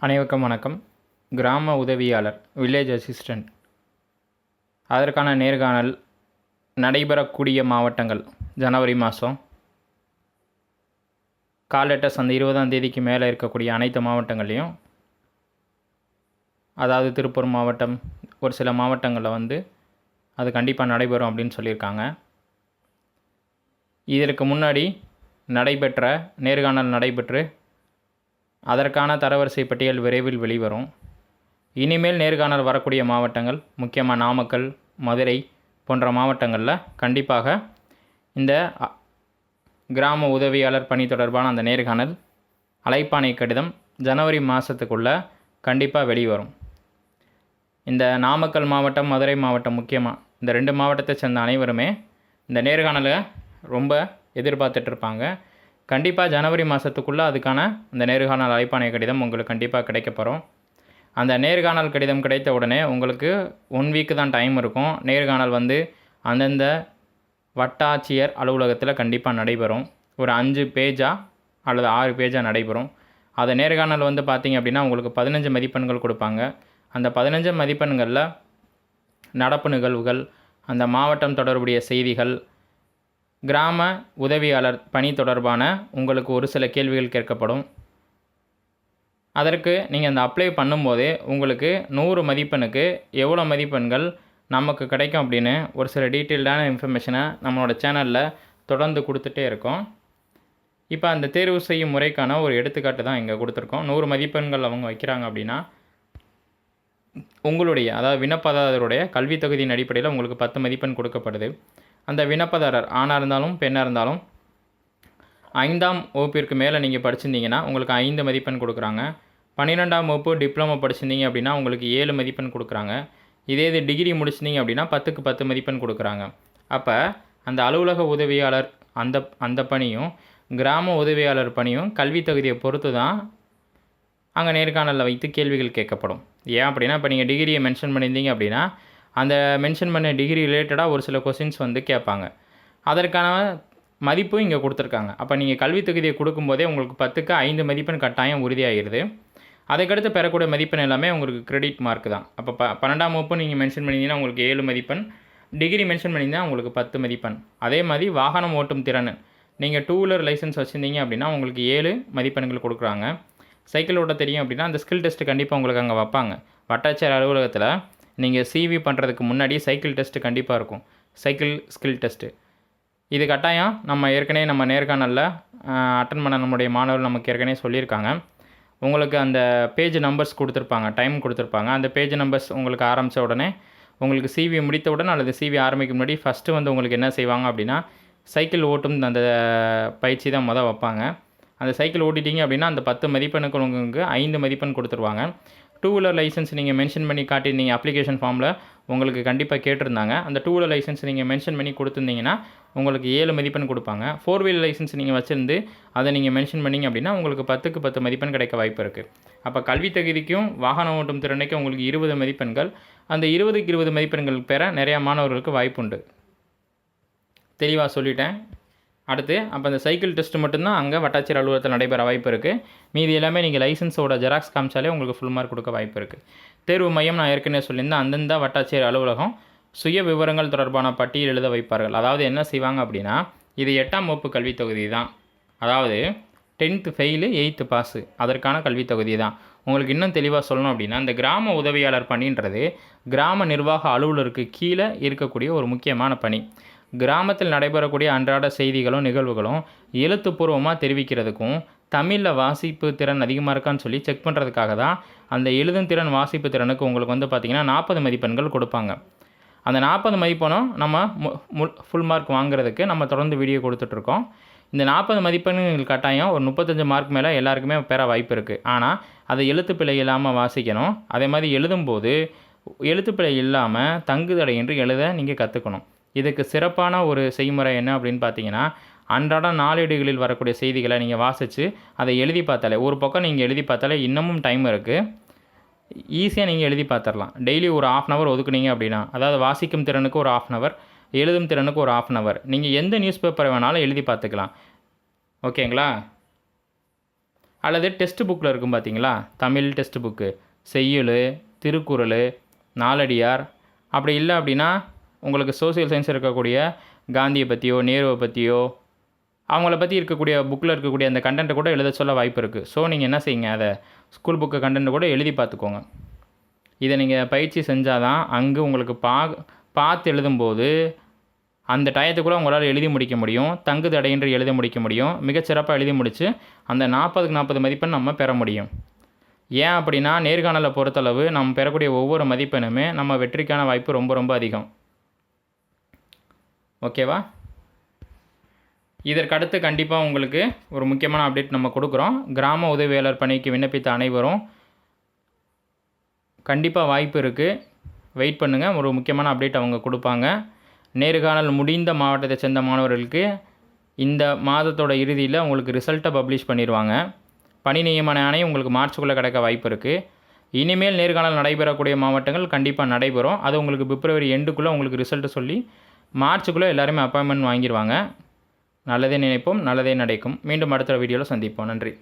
அனைவருக்கும் வணக்கம். கிராம உதவியாளர் வில்லேஜ் அசிஸ்டண்ட் அதற்கான நேர்காணல் நடைபெறக்கூடிய மாவட்டங்கள் ஜனவரி மாதம் கால் லெட்டர்ஸ் அந்த இருபதாம் தேதிக்கு மேலே இருக்கக்கூடிய அனைத்து மாவட்டங்கள்லேயும் அதாவது திருப்பூர் மாவட்டம் ஒரு சில மாவட்டங்களில் வந்து அது கண்டிப்பாக நடைபெறும் அப்படின்னு சொல்லியிருக்காங்க. இதற்கு முன்னாடி நடைபெற்ற நேர்காணல் நடைபெற்று அதற்கான தரவரிசை பட்டியல் விரைவில் வெளிவரும். இனிமேல் நேர்காணல் வரக்கூடிய மாவட்டங்கள் முக்கியமாக நாமக்கல் மதுரை போன்ற மாவட்டங்களில் கண்டிப்பாக இந்த அ, கிராம உதவியாளர் பணி தொடர்பான அந்த நேர்காணல் அலைப்பானை கடிதம் ஜனவரி மாதத்துக்குள்ளே கண்டிப்பாக வெளிவரும். இந்த நாமக்கல் மாவட்டம் மதுரை மாவட்டம் முக்கியமாக இந்த ரெண்டு மாவட்டத்தை சேர்ந்த அனைவருமே இந்த நேர்காணலை ரொம்ப எதிர்பார்த்துட்ருப்பாங்க கண்டிப்பாக ஜனவரி மாதத்துக்குள்ளே அதுக்கான அந்த நேர்காணல் அழைப்பாணை கடிதம் உங்களுக்கு கண்டிப்பாக கிடைக்கப்பெறும் அந்த நேர்காணல் கடிதம் கிடைத்த உடனே உங்களுக்கு ஒன் வீக்கு தான் டைம் இருக்கும். நேர்காணல் வந்து அந்தந்த வட்டாட்சியர் அலுவலகத்தில் கண்டிப்பாக நடைபெறும். ஒரு அஞ்சு பேஜாக அல்லது ஆறு பேஜாக நடைபெறும். அதை நேர்காணல் வந்து பார்த்திங்க அப்படின்னா உங்களுக்கு பதினஞ்சு மதிப்பெண்கள் கொடுப்பாங்க. அந்த பதினஞ்சு மதிப்பெண்களில் நடப்பு நிகழ்வுகள் அந்த மாவட்டம் தொடர்புடைய செய்திகள் கிராம உதவியாளர் பணி தொடர்பான உங்களுக்கு ஒரு சில கேள்விகள் கேட்கப்படும். அதற்கு நீங்கள் அந்த அப்ளை பண்ணும்போதே உங்களுக்கு நூறு மதிப்பெண்ணுக்கு எவ்வளோ மதிப்பெண்கள் நமக்கு கிடைக்கும் அப்படின்னு ஒரு சில டீட்டெயில்டான இன்ஃபர்மேஷனை நம்மளோட சேனலில் தொடர்ந்து கொடுத்துட்டே இருக்கோம். இப்போ அந்த தேர்வு செய்யும் முறைக்கான ஒரு எடுத்துக்காட்டு தான் இங்கே கொடுத்துருக்கோம். நூறு மதிப்பெண்கள் அவங்க வைக்கிறாங்க அப்படின்னா உங்களுடைய அதாவது விண்ணப்பதாரருடைய கல்வி தகுதியின் அடிப்படையில் உங்களுக்கு பத்து மதிப்பெண் கொடுக்கப்படுது. அந்த விண்ணப்பதாரர் ஆணாக இருந்தாலும் பெண்ணாக இருந்தாலும் ஐந்தாம் வகுப்பிற்கு மேலே நீங்கள் படிச்சிருந்தீங்கன்னா உங்களுக்கு ஐந்து மதிப்பெண் கொடுக்குறாங்க. பன்னிரெண்டாம் வகுப்பு டிப்ளமோ படிச்சிருந்தீங்க அப்படின்னா உங்களுக்கு ஏழு மதிப்பெண் கொடுக்குறாங்க. இதே இது டிகிரி முடிச்சிருந்தீங்க அப்படின்னா பத்துக்கு பத்து மதிப்பெண் கொடுக்குறாங்க. அப்போ அந்த அலுவலக உதவியாளர் அந்த அந்த பணியும் கிராம உதவியாளர் பணியும் கல்வி தகுதியை பொறுத்து தான் அங்கே நேர்காணலில் வைத்து கேள்விகள் கேட்கப்படும். ஏன் அப்படின்னா இப்போ நீங்கள் டிகிரியை மென்ஷன் பண்ணியிருந்தீங்க அப்படின்னா அந்த மென்ஷன் பண்ண டிகிரி ரிலேட்டடாக ஒரு சில கொஸ்டின்ஸ் வந்து கேட்பாங்க. அதற்கான மதிப்பும் இங்கே கொடுத்துருக்காங்க. அப்போ நீங்கள் கல்வி தொகுதியை கொடுக்கும்போதே உங்களுக்கு பத்துக்கு ஐந்து மதிப்பெண் கட்டாயம் உறுதியாகிடுது அதுக்கடுத்து பெறக்கூடிய மதிப்பெண் எல்லாமே உங்களுக்கு கிரெடிட் மார்க் தான். அப்போ ப பன்னெண்டாம் வகுப்பு நீங்கள் மென்ஷன் பண்ணிங்கன்னா உங்களுக்கு ஏழு மதிப்பெண் டிகிரி மென்ஷன் பண்ணிங்கன்னா உங்களுக்கு பத்து மதிப்பெண். அதே மாதிரி வாகனம் ஓட்டும் திறன். நீங்கள் டூ வீலர் லைசன்ஸ் வச்சுருந்தீங்க அப்படின்னா உங்களுக்கு ஏழு மதிப்பெண்கள் கொடுக்குறாங்க. சைக்கிள் ஓட்ட தெரியும் அப்படின்னா அந்த ஸ்கில் டெஸ்ட்டு கண்டிப்பாக உங்களுக்கு அங்கே வைப்பாங்க. வட்டாட்சியர் அலுவலகத்தில் நீங்கள் சிவி பண்ணுறதுக்கு முன்னாடி சைக்கிள் டெஸ்ட்டு கண்டிப்பாக இருக்கும். சைக்கிள் ஸ்கில் டெஸ்ட்டு இது கட்டாயம் நம்ம ஏற்கனவே நம்ம நேர்காணலில் அட்டன் பண்ண நம்முடைய மாணவர்கள் நமக்கு ஏற்கனவே சொல்லியிருக்காங்க. உங்களுக்கு அந்த பேஜ் நம்பர்ஸ் கொடுத்துருப்பாங்க டைம் கொடுத்துருப்பாங்க. அந்த பேஜ் நம்பர்ஸ் உங்களுக்கு ஆரம்பித்த உடனே உங்களுக்கு சிவி முடித்தவுடன் அல்லது சிவி ஆரம்பிக்கும் முன்னாடி ஃபஸ்ட்டு வந்து உங்களுக்கு என்ன செய்வாங்க அப்படின்னா சைக்கிள் ஓட்டும் அந்த பயிற்சி தான் மொதல் வைப்பாங்க. அந்த சைக்கிள் ஓட்டிட்டீங்க அப்படின்னா அந்த பத்து மதிப்பெண்ணுக்கு உங்களுக்கு ஐந்து மதிப்பெண் கொடுத்துருவாங்க. டூ வீலர் லைசன்ஸ் நீங்கள் மென்ஷன் பண்ணி காட்டியிருந்தீங்க அப்ளிகேஷன் ஃபார்மில் உங்களுக்கு கண்டிப்பாக கேட்டிருந்தாங்க. அந்த டூ வீலர் லைசன்ஸ் நீங்கள் மென்ஷன் பண்ணி கொடுத்துருந்தீங்கன்னா உங்களுக்கு ஏழு மதிப்பெண் கொடுப்பாங்க. ஃபோர் வீலர் லைசன்ஸ் நீங்கள் வச்சுருந்து அதை நீங்கள் மென்ஷன் பண்ணீங்க அப்படின்னா உங்களுக்கு பத்துக்கு பத்து மதிப்பெண் கிடைக்க வாய்ப்பு இருக்குது அப்போ கல்வி தகுதிக்கும் வாகனம் ஓட்டும் திறனுக்கும் உங்களுக்கு இருபது மதிப்பெண்கள். அந்த இருபதுக்கு இருபது மதிப்பெண்கள் பெற நிறையா மாணவர்களுக்கு வாய்ப்புண்டு. தெளிவாக சொல்லிட்டேன். அடுத்து அப்போ அந்த சைக்கிள் டெஸ்ட் மட்டும்தான் அங்கே வட்டாட்சியர் அலுவலகத்தில் நடைபெற வாய்ப்பு இருக்குது மீதி எல்லாமே நீங்கள் லைசன்ஸோட ஜெராக்ஸ் காமிச்சாலே உங்களுக்கு ஃபுல் மார்க் கொடுக்க வாய்ப்பு இருக்குது தேர்வு மையம் நான் ஏற்கனவே சொல்லியிருந்தேன் அந்தந்த வட்டாட்சியர் அலுவலகம் சுய விவரங்கள் தொடர்பான பட்டியல் எழுத வைப்பார்கள். அதாவது என்ன செய்வாங்க அப்படின்னா இது எட்டாம் வகுப்பு கல்வித் தொகுதி தான். அதாவது டென்த்து ஃபெயிலு எயித்து பாஸு அதற்கான கல்வித் தொகுதி தான். உங்களுக்கு இன்னும் தெளிவாக சொல்லணும் அப்படின்னா இந்த கிராம உதவியாளர் பணின்றது கிராம நிர்வாக அலுவலருக்கு கீழே இருக்கக்கூடிய ஒரு முக்கியமான பணி. கிராமத்தில் நடைபெறக்கூடிய அன்றாட செய்திகளும் நிகழ்வுகளும் எழுத்துப்பூர்வமாக தெரிவிக்கிறதுக்கும் தமிழில் வாசிப்பு திறன் அதிகமாக இருக்கான்னு சொல்லி செக் பண்ணுறதுக்காக தான் அந்த எழுதும் திறன் வாசிப்பு திறனுக்கு உங்களுக்கு வந்து பார்த்திங்கன்னா நாற்பது மதிப்பெண்கள் கொடுப்பாங்க. அந்த நாற்பது மதிப்பெண்ணும் நம்ம மு ஃபுல் மார்க் வாங்குறதுக்கு நம்ம தொடர்ந்து வீடியோ கொடுத்துட்ருக்கோம். இந்த நாற்பது மதிப்பெண்கள் கட்டாயம் ஒரு முப்பத்தஞ்சு மார்க் மேலே எல்லாருக்குமே பெற வாய்ப்பு இருக்குது ஆனால் அதை எழுத்துப்பிழை இல்லாமல் வாசிக்கணும். அதே மாதிரி எழுதும்போது எழுத்துப்பிழை இல்லாமல் தங்குதடையின்றி எழுத நீங்கள் கற்றுக்கணும் இதுக்கு சிறப்பான ஒரு செய்முறை என்ன அப்படின்னு பார்த்தீங்கன்னா அன்றாட நாளேடுகளில் வரக்கூடிய செய்திகளை நீங்கள் வாசித்து அதை எழுதி பார்த்தாலே ஒரு பக்கம் நீங்கள் எழுதி பார்த்தாலே இன்னமும் டைம் இருக்குது ஈஸியாக நீங்கள் எழுதி பார்த்துடலாம். டெய்லி ஒரு ஆஃப் அன் ஹவர் ஒதுக்குனீங்க அப்படின்னா அதாவது வாசிக்கும் திறனுக்கு ஒரு ஆஃப் அன் ஹவர் எழுதும் திறனுக்கு ஒரு ஆஃப் அன் ஹவர் நீங்கள் எந்த நியூஸ் பேப்பரை வேணாலும் எழுதி பார்த்துக்கலாம். ஓகேங்களா? அல்லது டெக்ஸ்ட் புக்கில் இருக்கும் பார்த்தீங்களா? தமிழ் டெக்ஸ்ட் புக்கு செய்யுள் திருக்குறள் நாலடியார் அப்படி இல்லை அப்படின்னா உங்களுக்கு சோசியல் சயின்ஸ் இருக்கக்கூடிய காந்தியை பற்றியோ நேருவை பற்றியோ அவங்கள பற்றி இருக்கக்கூடிய புக்கில் இருக்கக்கூடிய அந்த கண்டென்ட்டை கூட எழுத சொல்ல வாய்ப்பு இருக்குது ஸோ நீங்கள் என்ன செய்யுங்க? அதை ஸ்கூல் புக்கு கண்டென்ட் கூட எழுதி பார்த்துக்கோங்க. இதை நீங்கள் பயிற்சி செஞ்சால் தான் அங்கே உங்களுக்கு பா பார்த்து எழுதும்போது அந்த டயத்துக்குள்ளே உங்களால் எழுதி முடிக்க முடியும். தங்கு தடையின்றி எழுத முடிக்க முடியும். மிகச்சிறப்பாக எழுதி முடித்து அந்த நாற்பதுக்கு நாற்பது மதிப்பெண் நம்ம பெற முடியும். ஏன் அப்படின்னா நேர்காணலை பொறுத்தளவு நம்ம பெறக்கூடிய ஒவ்வொரு மதிப்பெண்ணுமே நம்ம வெற்றிக்கான வாய்ப்பு ரொம்ப ரொம்ப அதிகம். ஓகேவா? இதற்கடுத்து கண்டிப்பாக உங்களுக்கு ஒரு முக்கியமான அப்டேட் நம்ம கொடுக்குறோம். கிராம உதவியாளர் பணிக்கு விண்ணப்பித்த அனைவரும் கண்டிப்பாக வாய்ப்பு இருக்குது வெயிட் பண்ணுங்கள் ஒரு முக்கியமான அப்டேட் அவங்க கொடுப்பாங்க. நேர்காணல் முடிந்த மாவட்டத்தை சேர்ந்த மாணவர்களுக்கு இந்த மாதத்தோட இறுதியில் உங்களுக்கு ரிசல்ட்டை பப்ளிஷ் பண்ணிடுவாங்க பணி நியமன ஆணையம் உங்களுக்கு மார்ச்சுக்குள்ளே கிடைக்க வாய்ப்பு இருக்குது இனிமேல் நேர்காணல் நடைபெறக்கூடிய மாவட்டங்கள் கண்டிப்பாக நடைபெறும். அது உங்களுக்கு பிப்ரவரி எண்டுக்குள்ளே உங்களுக்கு ரிசல்ட்டு சொல்லி மார்ச்சுக்குள்ளே எல்லாருமே அப்பாயின்மெண்ட் வாங்கிடுவாங்க நல்லதே நினைப்போம் நல்லதே நடக்கும். மீண்டும் அடுத்த வீடியோவில் சந்திப்போம். நன்றி.